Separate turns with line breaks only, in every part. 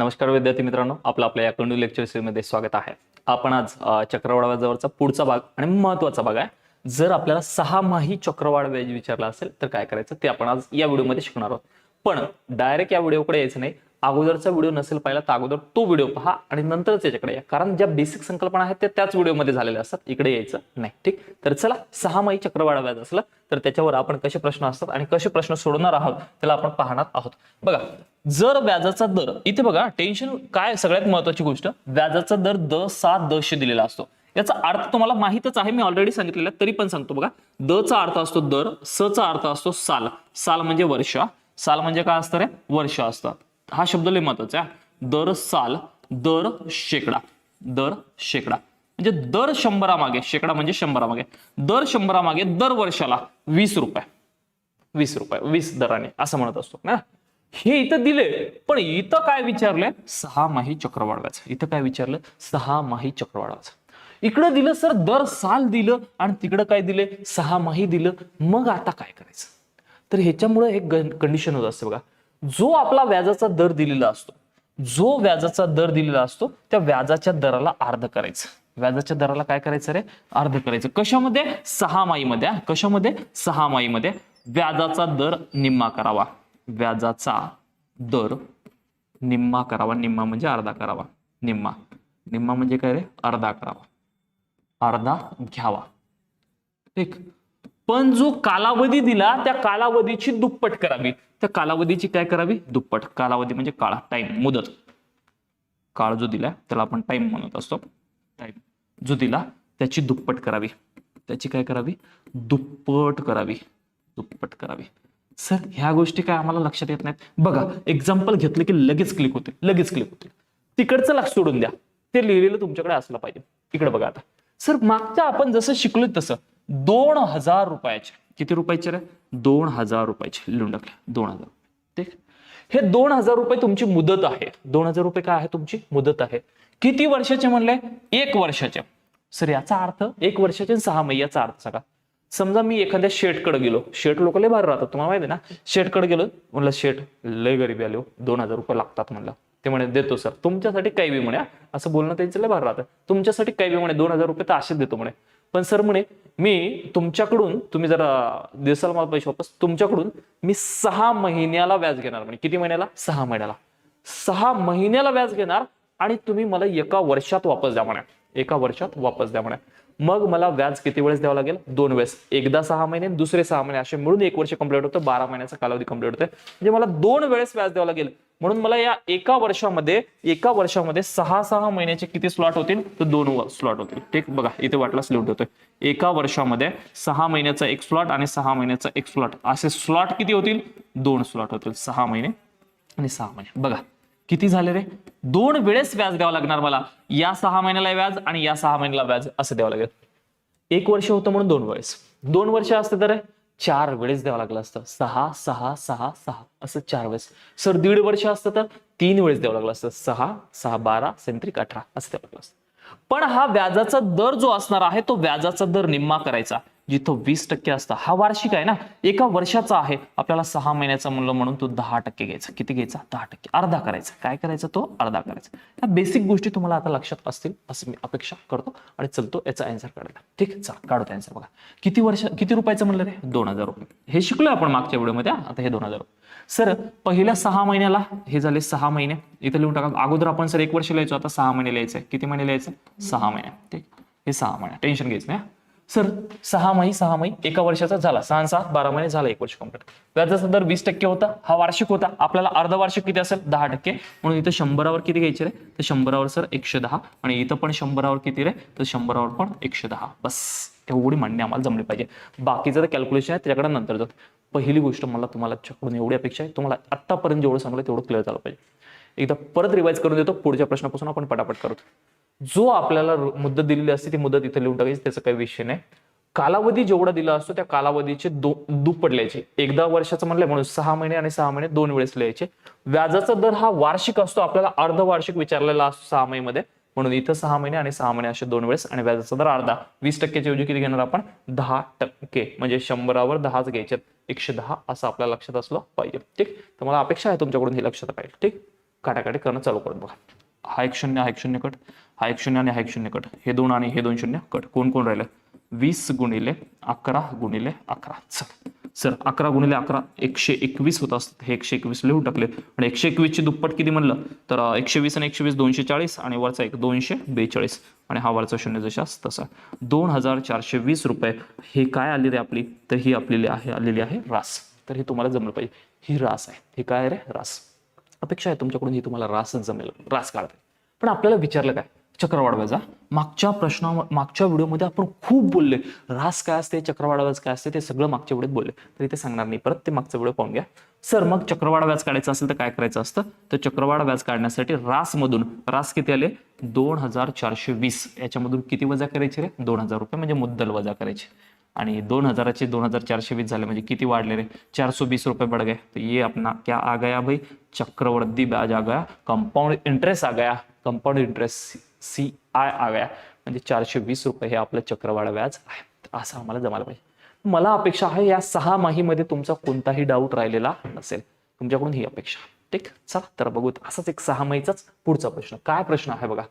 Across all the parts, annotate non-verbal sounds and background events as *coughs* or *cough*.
नमस्कार विद्यार्थी मित्रांनो आपलं आपल्या या कंडू लेक्चर सिरीजमध्ये स्वागत आहे. आपण आज अ, पुढचा भाग आणि महत्त्वाचा भाग आहे. जर आपल्याला सहा माही चक्रवाढ व्याज विचारला असेल तर काय करायचं ते आपण आज या व्हिडिओमध्ये शिकणार आहोत. पण डायरेक्ट या व्हिडिओकडे यायचं नाही. अगोदरचा व्हिडिओ नसेल पाहिला तर अगोदर तो व्हिडिओ पहा आणि नंतरच याच्याकडे या. कारण ज्या बेसिक संकल्पना आहेत त्या त्याच व्हिडिओमध्ये झालेल्या असतात. इकडे यायचं नाही ठीक? तर चला सहा माही चक्रवाढ व्याज असलं तर त्याच्यावर आपण कसे प्रश्न असतात आणि कसे प्रश्न सोडवणार आहोत त्याला आपण पाहणार आहोत. बघा जर व्याजाचा दर इथे बघा टेन्शन काय सगळ्यात महत्वाची गोष्ट? व्याजाचा दर द सात दशे दिलेला असतो. याचा अर्थ तुम्हाला माहितच आहे मी ऑलरेडी सांगितलेला तरी पण सांगतो बघा. द चा अर्थ असतो दर स चा अर्थ असतो साल. साल म्हणजे वर्ष. साल म्हणजे काय असतं रे? वर्ष असतात हा शब्द लय महत्त्वाचा आहे दर साल दर शेकडा. दर शेकडा. म्हणजे दर शंभरामागे शेकडा म्हणजे शंभरामागे. दर शंभरामागे दर वर्षाला वीस रुपये. वीस रुपये वीस दराने असं म्हणत असतो. ना हे इथं दिले पण इथं काय विचारलंय? सहा माही चक्रवाढव्याचं. इथं काय विचारलं? सहा माही चक्रवाढ इकडं दिलं सर दर साल दिलं आणि तिकडं काय दिले सहा माही दिलं. मग आता काय करायचं? तर ह्याच्यामुळे एक कंडिशन होत असते बघा. जो आपला व्याजाचा दर दिलेला असतो जो व्याजाचा दर दिलेला असतो त्या व्याजाच्या दराला अर्ध करायचं. व्याजाच्या दराला काय करायचं रे? अर्ध करायचं. कशामध्ये? सहा माईमध्ये कशामध्ये? सहा माईमध्ये. व्याजाचा दर निम्मा करावा. व्याजाचा दर निम्मा करावा. निम्मा म्हणजे अर्धा करावा. निम्मा. निम्मा म्हणजे काय रे? अर्धा करावा. अर्धा घ्यावा. ठीक. पण जो कालावधी दिला त्या कालावधीची दुप्पट करावी. त्या कालावधीची काय करावी? दुप्पट. कालावधी म्हणजे काळा. टाइम मुदत. काळ जो दिला त्याला आपण टाइम म्हणत असतो. टाइम जो दिला त्याची दुप्पट करावी. त्याची काय करावी? दुप्पट करावी. दुप्पट करावी. सर ह्या गोष्टी काय आम्हाला लक्षात येत नाहीत? बघा एक्झाम्पल घेतलं की लगेच क्लिक होते. लगेच क्लिक होते. तिकडचं लक्ष सोडून द्या. ते लिहिलेलं तुमच्याकडे असलं पाहिजे. इकडे बघा आता. सर मागच्या आपण जसं शिकलो तसं दोन हजार रुपयाचे. किती रुपयाचे रे? दोन हजार रुपयाचे. लिहून टाकले. दोन हजार ठीक? हे दोन हजार रुपये तुमची मुदत आहे. दोन हजार रुपये काय आहे? तुमची मुदत आहे. किती वर्षाचे म्हणले? एक वर्षाचे. सर याचा अर्थ एक वर्षाचे सहा महिन्याचा अर्थ सांगा. समजा मी एखाद्या शेटकडे गेलो. शेट लोक लय भारी राहतात. तुम्हाला माहिती आहे ना? शेटकडे गेलो. म्हणलं शेट लय गरीबी आलो हो. दोन हजार रुपये लागतात म्हणलं. ते म्हणे देतो सर. तुमच्यासाठी काही बी म्हणे असं बोलणं त्यांचं लय भारी राहतं. तुमच्यासाठी काही बी म्हणे दोन हजार रुपये तर असेच देतो म्हणे. पण सर म्हणे मी तुमच्याकडून तुम्ही जर दिसाल मला पैसे वापस तुमच्याकडून मी सहा महिन्याला व्याज घेणार. म्हणे किती महिन्याला? सहा महिन्याला. सहा महिन्याला व्याज घेणार आणि तुम्ही मला एका वर्षात वापस द्या म्हणे. एका वर्षात वापस द्या म्हणा. मग मला व्याज किती वेळेस द्यावं लागेल? दोन वेळेस. एकदा सहा महिने दुसरे सहा महिने. असे मिळून एक वर्ष कंप्लीट होतं. बारा महिन्याचा कालावधी कंप्लीट होतोय. म्हणजे मला दोन वेळेस व्याज द्यावं लागेल. म्हणून मला या एका वर्षामध्ये एका वर्षामध्ये सहा सहा महिन्याचे किती स्लॉट होतील? तर दोन स्लॉट होतील. ठीक? बघा इथे वाटला स्लॉट होतोय. एका वर्षामध्ये सहा महिन्याचा एक स्लॉट आणि सहा महिन्याचा एक स्लॉट असे स्लॉट किती होतील? दोन स्लॉट होतील. सहा महिने आणि सहा महिने. बघा किती झाले रे? दोन वेळेस व्याज द्यावं लागणार मला. या सहा महिन्याला व्याज आणि या सहा महिन्याला व्याज असं द्यावं लागेल. एक वर्ष होतं म्हणून दोन वेळेस. दोन वर्ष असते तर चार वेळेस द्यावं लागलं असतं. सहा सहा सहा सहा असं चार वेळेस. सर दीड वर्ष असतं तर तीन वेळेस द्यावं लागलं असतं. सहा सहा बारा सेंत्रिक अठरा असं द्यावं लागलं असतं. पण हा व्याजाचा दर जो असणार आहे तो व्याजाचा दर निम्मा करायचा. जिथं वीस टक्के असतं. हा वार्षिक आहे ना? एका वर्षाचा आहे. आपल्याला सहा महिन्याचा म्हणलं म्हणून तो दहा टक्के घ्यायचा. किती घ्यायचा? दहा टक्के. अर्धा करायचा. काय करायचा तो? अर्धा करायचा. या बेसिक गोष्टी तुम्हाला आता लक्षात असतील असं मी अपेक्षा करतो आणि चलतो याचा अँसर काढायला. ठीक आहे? चला काढतो अँसर बघा. किती वर्ष किती रुपयाचं म्हणलं रे? दोन हजार रुपये. हे शिकलोय आपण मागच्या व्हिडिओमध्ये आता हे दोन हजार रुपये. सर पहिल्या सहा महिन्याला हे झाले सहा महिने. इथं लिहून टाका. अगोदर आपण सर एक वर्ष लिहायचो आता सहा महिने लिहायचंय. किती महिने लिहायचं? सहा महिने. ठीक? हे सहा महिने. टेन्शन घ्यायचं नाही सर सहा सहामाही सहा एका वर्षाचा झाला. सहा सहा बारा महिने झाला एक वर्ष कंप्लीट व्याजाचा दर वीस टक्के होता हा वार्षिक होता. आपल्याला अर्धवार्षिक किती असेल? दहा टक्के. म्हणून इथं शंभरावर किती घ्यायचे रे? तर शंभरावर सर एकशे दहा. आणि इथं पण शंभरावर किती रे? तर शंभरावर पण एकशे दहा. बस. एवढी मांडणी आम्हाला जमली पाहिजे. बाकीचं कॅल्क्युलेशन आहे त्याच्याकडे नंतर जात पहिली गोष्ट मला तुम्हाला तुमच्याकडून एवढी अपेक्षा आहे. तुम्हाला आत्तापर्यंत जेवढं सांगलं तेवढं क्लिअर झालं पाहिजे. एकदा परत रिवाईज करून देतो. पुढच्या प्रश्नापासून आपण पटापट करतो जो आपल्याला मुदत दिलेली असते ती मुदत इथे लिहून टाकायची त्याचा काही विषय नाही. कालावधी जेवढा दिला असतो त्या कालावधीचे दो दुप्पट लिहायचे एकदा वर्षाचं म्हणलंय म्हणून सहा महिने आणि सहा महिने दोन वेळेस लिहायचे. व्याजाचा दर हा वार्षिक असतो आपल्याला अर्धवार्षिक विचारलेला असतो सहा महिन्यामध्ये. म्हणून इथं सहा महिने आणि सहा महिने असे दोन वेळेस आणि व्याजाचा दर अर्धा. वीस टक्क्याच्या ऐवजी किती घेणार आपण? दहा टक्के. म्हणजे शंभरावर दहाच घ्यायचे. एकशे दहा असं आपल्या लक्षात असलं पाहिजे. ठीक? तर मला अपेक्षा आहे तुमच्याकडून हे लक्षात पाहिजे ठीक? काटाकाटी करणं चालू करून बघा. हा एक शून्य हा एक शून्य कट हा एक शून्य आणि हा एक शून्य कट. हे दोन आणि हे दोन शून्य कट. कोण कोण राहिलं? वीस गुणिले अकरा गुणिले अकरा. चल. सर अकरा गुणिले अकरा एकशे एकवीस होत असतात हे एकशे एकवीस लिहून टाकले. आणि एकशे एकवीसची दुप्पट किती म्हणलं? तर एकशे वीस आणि एकशे वीस दोनशे चाळीस आणि वरचा एक दोनशे बेचाळीस. आणि हा वरचा शून्य जशाच तसा. दोन हजार चारशे वीस रुपये. हे काय आलेली आपली? तर ही आपलेली आहे आलेली आहे रास. तर हे तुम्हाला जमलं पाहिजे. ही रास आहे. हे काय रे? रास. अपेक्षा आहे तुमच्याकडून ही तुम्हाला रास जमेल रास काढते. पण आपल्याला विचारलं काय? चक्रवाढ व्याजा मागच्या प्रश्ना मागच्या व्हिडिओमध्ये आपण खूप बोलले. रास काय असते चक्रवाढ व्याज काय असते ते सगळं मागच्या व्हिडिओत बोलले. तर इथे सांगणार नाही परत ते मागचा व्हिडिओ पाहून घ्या. सर मग चक्रवाढ व्याज काढायचं असेल तर काय करायचं असतं? तर चक्रवाढ व्याज काढण्यासाठी रासमधून रास किती आले? दोन हजार चारशे वीस. याच्यामधून किती वजा करायचे रे? दोन हजार रुपये म्हणजे मुद्दल वजा करायचे. आणि दोन हजाराचे दोन हजार चारशे वीस झाले म्हणजे किती वाढले रे? चार सौ बीस रुपये बढ़ गए तो ये अपना क्या आ गया भाई? चक्रवर्ती ब्याज आ गया. कंपाउंड इंटरेस्ट आ गया. कंपाउंड इंटरेस्ट सी आय आ गया. म्हणजे चारशे वीस रुपये हे आपलं चक्रवाढ व्याज आहे. असं आम्हाला जमायला पाहिजे. मला अपेक्षा आहे या सहा माहीमध्ये तुमचा कोणताही डाऊट राहिलेला नसेल. तुमच्याकडून ही अपेक्षा ठीक? चला तर बघू असाच एक सहा माहीचाच पुढचा प्रश्न. काय प्रश्न आहे बघा?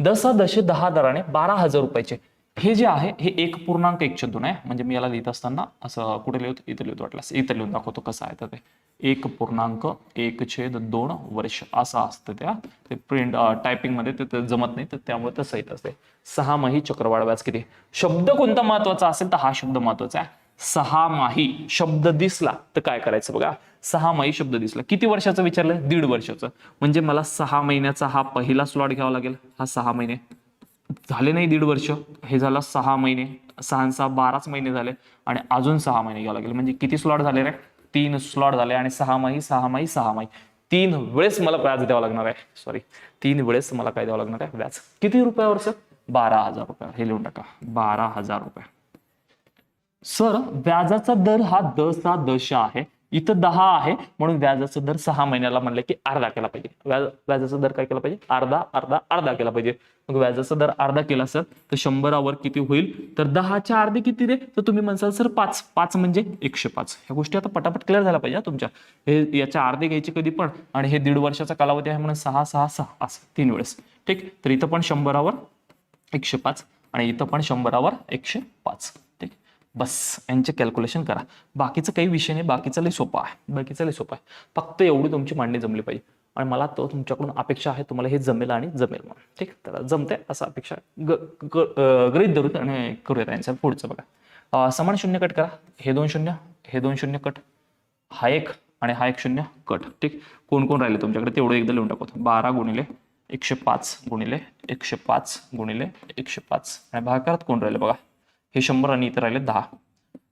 दसा दशे दहा दराने बारा हजार रुपयाचे हे जे आहे हे एक पूर्णांक एक दोन आहे. म्हणजे मी याला लिहित असताना असं कुठे लिहितो? इथं लिहित वाटलं इथं लिहून दाखवतो कसं आहे तर ते. एक पूर्णांक एक छेद दोन वर्ष. असं असतं त्या. ते प्रिंट टायपिंगमध्ये ते जमत नाही. तर त्यामुळे तसं येत असते. सहा माही चक्रवाढ व्याज किती? शब्द कोणता महत्त्वाचा असेल तर हा शब्द महत्त्वाचा आहे. सहा माही शब्द दिसला तर काय करायचं बघा? सहा माही शब्द दिसला. किती वर्षाचं विचारलं दीड वर्षाचं. म्हणजे मला सहा महिन्याचा हा पहिला स्लॉट घ्यावा लागेल. हा सहा महिने. झाले नाही दीड वर्ष. हे झालं सहा महिने. सहा सहा बाराच महिने झाले आणि अजून सहा महिने घ्यावं लागेल. म्हणजे किती स्लॉट झाले रे? तीन स्लॉट झाले आणि सहा माही सहा माही सहा माही. तीन वेळेस मला व्याज द्यावं लागणार आहे. सॉरी तीन वेळेस मला काय द्यावं लागणार आहे? व्याज. किती रुपयावर सर बारा हजार रुपये. हे लिहून टाका. बारा हजार रुपये. सर व्याजाचा दर हा दसा दश आहे. इथं दहा आहे. म्हणून व्याजाचा दर सहा महिन्याला म्हणलं की अर्धा केला पाहिजे. व्याज व्याजाचा दर काय केला पाहिजे? अर्धा अर्धा अर्धा केला पाहिजे. मग व्याजाचा दर अर्धा केला सर तर शंभरावर किती होईल? तर दहाच्या अर्धे किती रे? तर तुम्ही म्हणसाल सर पाच. पाच म्हणजे एकशे पाच. ह्या गोष्टी आता पटापट क्लिअर झाल्या पाहिजे तुमच्या. हे याच्या अर्धे घ्यायचे कधी पण आणि हे दीड वर्षाचा कालावधी आहे म्हणून सहा सहा सहा असं तीन वेळेस. ठीक? तर इथं पण शंभरावर एकशे पाच आणि इथं पण शंभरावर एकशे पाच. बस यांचे कॅल्क्युलेशन करा. बाकीचं काही विषय नाही बाकीचं लई सोपं आहे. बाकीचं लई सोपं आहे. फक्त एवढी तुमची मांडणी जमली पाहिजे. आणि मला तो तुमच्याकडून अपेक्षा आहे तुम्हाला हे जमेल आणि जमेल म्हणून. ठीक तर जमते असं अपेक्षा ग ग- धरून आणि करूयात आन्सर पुढचं बघा. समान शून्य कट करा. हे दोन शून्य हे दोन शून्य कट. हा एक आणि हा एक शून्य कट. ठीक? कोण कोण राहिले तुमच्याकडे? तेवढं एकदा लिहून टाकतो बारा गुणिले एकशे पाच गुणिले एकशे पाच गुणिले एकशे पाच. आणि भागाकारात कोण राहिले बघा? हे शंभर आणि इथं राहिले दहा.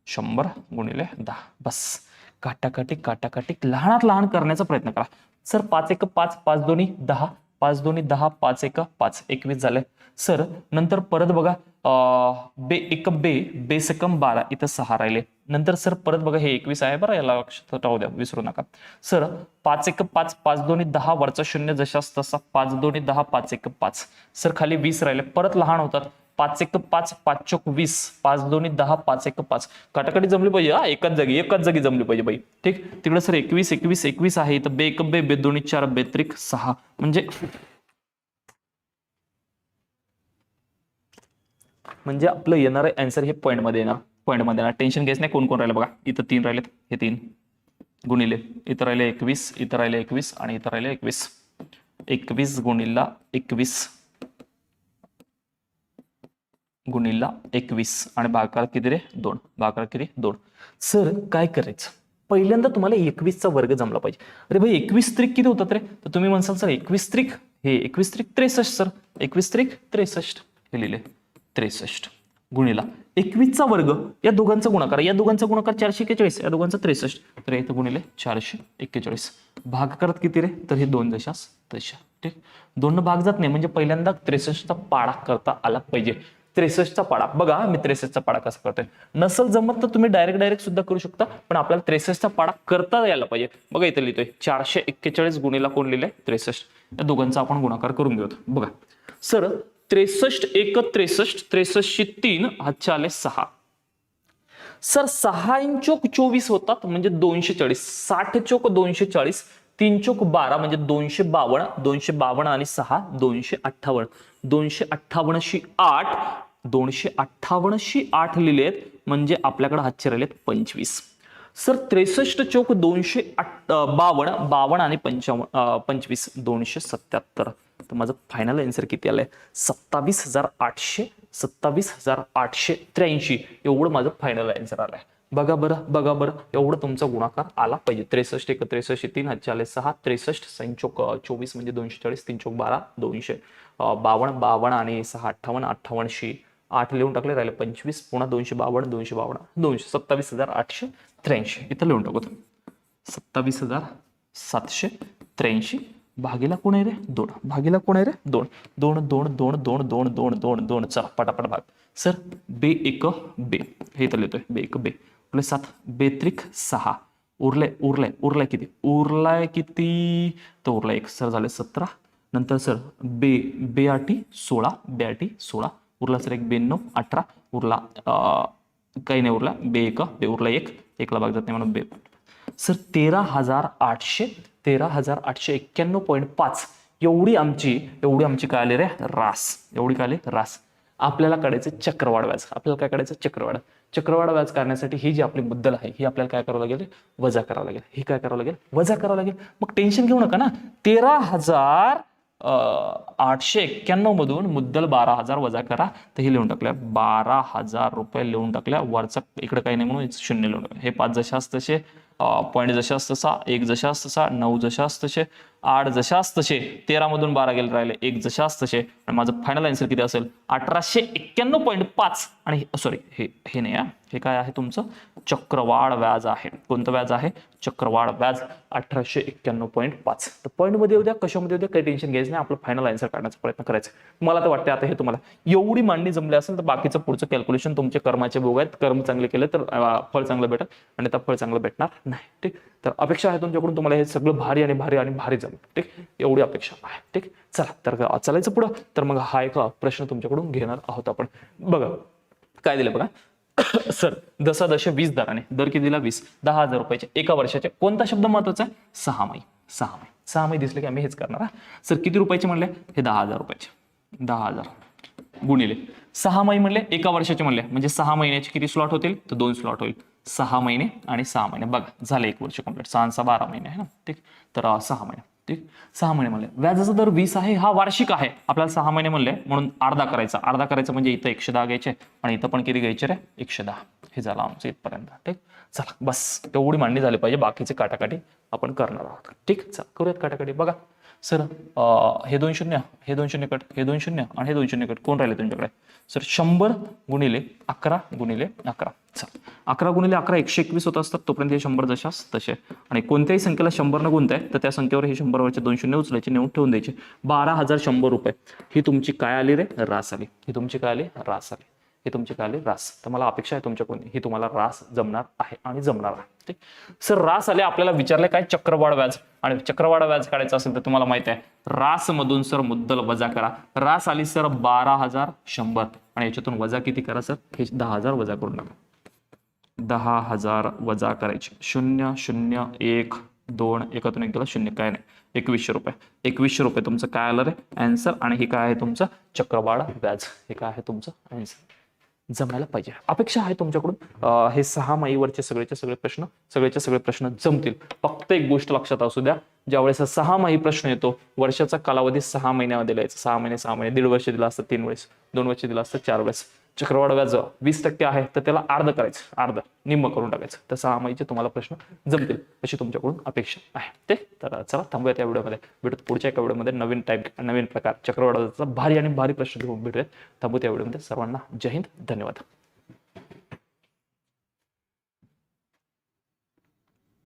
शंभर गुणिले दहा. बस. काटाकाटी काटाकाटी लहानात लहान करण्याचा प्रयत्न करा. सर पाच एक पाच पाच दोन्ही दहा. पाच दोन्ही दहा पाच एक पाच. एकवीस झाले. सर नंतर परत बघा अं, बे एक बे बेसकम बारा इथं सहा राहिले. नंतर सर परत बघा हे एकवीस आहे बरं याला लक्षात राहू द्या विसरू नका. सर पाच एक पाच पाच दोन्ही दहा वरचा शून्य जशास तसा पाच दोन्ही दहा पाच एक पाच. सर खाली वीस राहिले. परत लहान होतात. पाच एक पाच पाच चोक वीस पाच दोन्ही दहा पाच एक पाच. काटाकाटी जमली पाहिजे हा? एकाच जागी एकाच जागी जमली पाहिजे बाई. ठीक? तिकडे सर एकवीस एकवीस एकवीस आहे तर बे एक बे बे दोन्ही चार बेत्रिक सहा. म्हणजे म्हणजे आपलं येणारं अँसर हे पॉईंटमध्ये येणार पॉईंटमध्ये येणार. टेन्शन घ्यायचं नाही कोण कोण राहिलं बघा. इथं तीन राहिलेत हे तीन. गुणिले. इथं राहिले एकवीस इथं राहिले एकवीस आणि इथं राहिले एकवीस. एकवीस गुणिला एकवीस. गुणिला एकवीस आणि भागाकार किती रे दोन. भागाकार किती? दोन. सर काय करायचं? पहिल्यांदा तुम्हाला एकवीसचा वर्ग जमला पाहिजे. अरे भाई एकवीस त्रिक किती होतात रे? तर तुम्ही म्हणसाल सर एकवीस त्रिक? हे एकवीस त्रिक त्रेसष्ट सर. एकवीस त्रिक त्रेसष्ट. हे लिहिले. त्रेसष्ट. गुणिला. एकवीसचा वर्ग या दोघांचा गुणाकार. या दोघांचा गुणाकार चारशे एक्केचाळीस या दोघांचा त्रेसष्ट. तर इथं गुणिले चारशे एक्केचाळीस. भाग करत किती रे? तर हे दोन दशास तशा ठीक? दोन भाग जात नाही म्हणजे पहिल्यांदा त्रेसष्टचा पाडा करता आला पाहिजे. त्रेसष्टचा पाडा. बघा मी त्रेसष्टचा पाडा कसा करतोय. नसल जमत तर तुम्ही डायरेक्ट डायरेक्ट सुद्धा करू शकता पण आपल्याला त्रेसष्टचा पाडा करता यायला पाहिजे. बघा इथं लिहितोय चारशे एक्केचाळीस गुणीला कोण लिहिलंय? त्रेसष्ट. या दोघांचा आपण गुणाकार करून घेऊत बघा. सर त्रेसष्ट एक त्रेसष्ट त्रेसष्टशी तीन हातच्या आले सहा. सर सहा इंचोक चोवीस होतात म्हणजे दोनशे चाळीस. साठ चोक दोनशे चाळीस तीन चोक बारा म्हणजे दोनशे बावन्न दोनशे बावन्न आणि सहा दोनशे अठ्ठावन्न. दोनशे अठ्ठावन्नशी आठ दोनशे अठ्ठावन्नशी आठ लिहिले आहेत म्हणजे आपल्याकडे हातचे राहिलेत पंचवीस. सर त्रेसष्ट चौक दोनशे आठ बावन्न बावन्न आणि पंचावन्न पंचवीस दोनशे सत्याहत्तर. तर माझं फायनल आन्सर किती आलंय? सत्तावीस हजार आठशे सत्तावीस हजार आठशे त्र्याऐंशी. एवढं माझं फायनल आन्सर आलंय. बघा बरं बघा बरं एवढं तुमचा गुणाकार आला पाहिजे. त्रेसष्ट एक त्रेसष्ट तीन हजार सहा त्रेसष्ट सैन चौक चोवीस म्हणजे दोनशे चाळीस तीन चौक बारा दोनशे बावन्न बावन्न आणि सहा अठ्ठावन्न अठ्ठावन्नशी. आठ लिहून टाकले राहिले पंचवीस पुन्हा दोनशे बावन्न दोनशे बावन्न दोनशे सत्तावीस हजार आठशे त्र्याऐंशी. इथं लिहून टाकू सत्तावीस हजार सातशे त्र्याऐंशी. भागीला कोण आहे रे? दोन. भागीला कोण आहे रे? दोन. दोन दोन दोन दोन दोन दोन दोन दोन. चला पटापट भाग. सर बे एक बे. हे तर लिहितोय. बे एक बे. उरले सात. बेत्रिक सहा. उरले उरले उरलाय किती? उरलाय किती? तर उरला एक. सर झाले सतरा. नंतर सर बे बे आठी सोळा बे आठी सोळा. उरला सर एक ब्याण्णव अठरा. उरला अं, काही नाही उरला. बे एक बे उरला एक. एकला भाग जात नाही म्हणून बे. सर तेरा हजार आठशे तेरा हजार आठशे एक्क्याण्णव पॉईंट पाच. एवढी आमची एवढी आमची काय आली रे? रास. एवढी काय आली? रास. आपल्याला काढायचं चक्रवाढ व्याज. आपल्याला काय काढायचं? चक्रवाढ. चक्रवाढ व्याज करण्यासाठी ही जी आपली मुद्दल आहे ही आपल्याला काय करावं लागेल? वजा करावं लागेल. हे काय करावं लागेल? वजा करावं लागेल. मग टेन्शन घेऊ नका ना. तेरा हजार आठशे एक्क्याण्णवमधून मुद्दल बारा हजार वजा करा. तर हे लिहून टाकल्या. बारा हजार रुपये लिहून टाकल्या. वरचा इकडे काही नाही म्हणून शून्य लिहून टाकलं. हे पाच जशास तसे पॉईंट जशास तसा एक जशास तसा नऊ जशास तसे आठ जशास तसे तेरा मधून बारा गेले राहिले एक जशास तसे आणि माझं फायनल आन्सर किती असेल? अठराशे एक्क्याण्णव पॉईंट पाच. आणि सॉरी oh, हे हे नाही हे. काय आहे तुमचं? चक्रवाढ व्याज आहे. कोणतं व्याज आहे? चक्रवाढ व्याज अठराशे एक्क्याण्णव पॉईंट पाच. तर पॉईंटमध्ये उद्या कशामध्ये उद्या काही टेन्शन घ्यायचं नाही. आपलं फायनल आन्सर काढण्याचा प्रयत्न करायचा मला तर वाटतं आता हे तुम्हाला एवढी मांडणी जमली असेल तर बाकीचं पुढचं कॅल्क्युलेशन तुमचे कर्माचे भोग आहेत. कर्म चांगले केले तर फळ चांगलं भेटेल. आणि आता फळ चांगलं भेटणार नाही. ठीक? तर अपेक्षा आहे तुमच्याकडून तुम्हाला हे सगळं भारी आणि भारी आणि भारी जमेल ठीक? एवढी अपेक्षा आहे ठीक? चला तर चालायचं पुढं? तर मग हा एक प्रश्न तुमच्याकडून घेणार आहोत आपण. बघा काय दिलं बघा? *coughs* सर दसा दश वीस दराने दर किती दिला वीस. दहा हजार रुपयाचे. एका वर्षाचे. कोणता शब्द महत्त्वाचा आहे? सहामाही सहामाही सहामाही दिसले की आम्ही हेच करणार हा? सर किती रुपयाचे म्हणले? हे दहा हजार रुपयाचे. दहा हजार. गुणिले. सहा महिने म्हणले एका वर्षाचे म्हणले. म्हणजे सहा महिन्याचे किती स्लॉट होतील? तर दोन स्लॉट होईल. सहा महिने आणि सहा महिने. बघा झाले एक वर्ष कंप्लीट सहा सहा बारा महिने आहे ना? ठीक? तर सहा महिने. ठीक? सहा महिने म्हणले. व्याजाचा दर वीस आहे हा वार्षिक आहे. आपल्याला सहा महिने म्हणले म्हणून अर्धा करायचा. अर्धा करायचा म्हणजे इथं एकशे दहा घ्यायचे आणि इथं पण किती घ्यायचे रे? एकशे दहा. हे झालं आमचं इथपर्यंत. ठीक? चला बस. तेवढी मांडणी झाली पाहिजे. बाकीचे काटाकाटी आपण करणार आहोत. ठीक? चला करूयात काटाकाटी. बघा. सर हे दोन शून्य हे दोन शून्य कट हे दोन शून्य आणि हे दोन शून्य कट. कोण राहिले तुमच्याकडे? सर शंभर गुणिले अकरा गुणिले अकरा. अकरा गुणिले अकरा एकशे एकवीस होत असतात. तोपर्यंत हे शंभर जशास तसे. आणि कोणत्याही संख्येला शंभर शंभरनं गुणताय तर त्या संख्येवर हे शंभरवरचे दोन शून्य उचलायचे नेऊन ठेवून द्यायचे. बारा हजार शंभर रुपये. ही तुमची काय आली रे? रास आली. ही तुमची काय आली? रास आली. हे तुमची काय आली? रास. तर मला अपेक्षा आहे तुमच्याकडून ही तुम्हाला रास जमणार आहे आणि जमणार आहे. ठीक? सर रास आले आपल्याला विचारले काय? चक्रवाढ व्याज. आणि चक्रवाढ व्याज काढायचं असेल तर तुम्हाला माहीत आहे रास मधून सर मुद्दल वजा करा. रास आली सर बारा हजार शंभर. आणि याच्यातून वजा किती करा सर? हे दहा हजार वजा करून टाका दहा हजार वजा करायचे. शून्य शून्य एक दोन एकातून एक गेला शून्य. काय नाही. एकवीसशे रुपये. एकवीसशे रुपये तुमचं काय आलं रे? अँसर आणि हे काय आहे तुमचं? चक्रवाढ व्याज. हे काय आहे तुमचं? अँसर जमायला पाहिजे. अपेक्षा आहे तुमच्याकडून. हे सहा माईवरचे सगळेचे सगळे प्रश्न सगळेचे सगळे प्रश्न जमतील. फक्त एक गोष्ट लक्षात असू द्या. ज्यावेळेस वेळेस सहा माही प्रश्न येतो वर्षाचा कालावधी सहा महिन्यामध्ये लिहायचा. सहा महिने सहा महिने. दीड वर्ष दिला असतं तीन वेळेस. दोन वर्ष दिला असतं चार वेळेस. चक्रवाढ व्याज वीस टक्के आहे तर त्याला अर्ध करायचं अर्ध निम्म करून टाकायचं. तर सहा माहीचे तुम्हाला प्रश्न जमतील अशी तुमच्याकडून अपेक्षा आहे. ते तर चला थांबूयात या व्हिडिओमध्ये. भेटत पुढच्या एका व्हिडिओमध्ये नवीन टाईप नवीन प्रकार चक्रवाढाचा भारी आणि भारी प्रश्न घेऊन भेटूयात. थांबू त्या व्हिडिओमध्ये. सर्वांना जय हिंद धन्यवाद.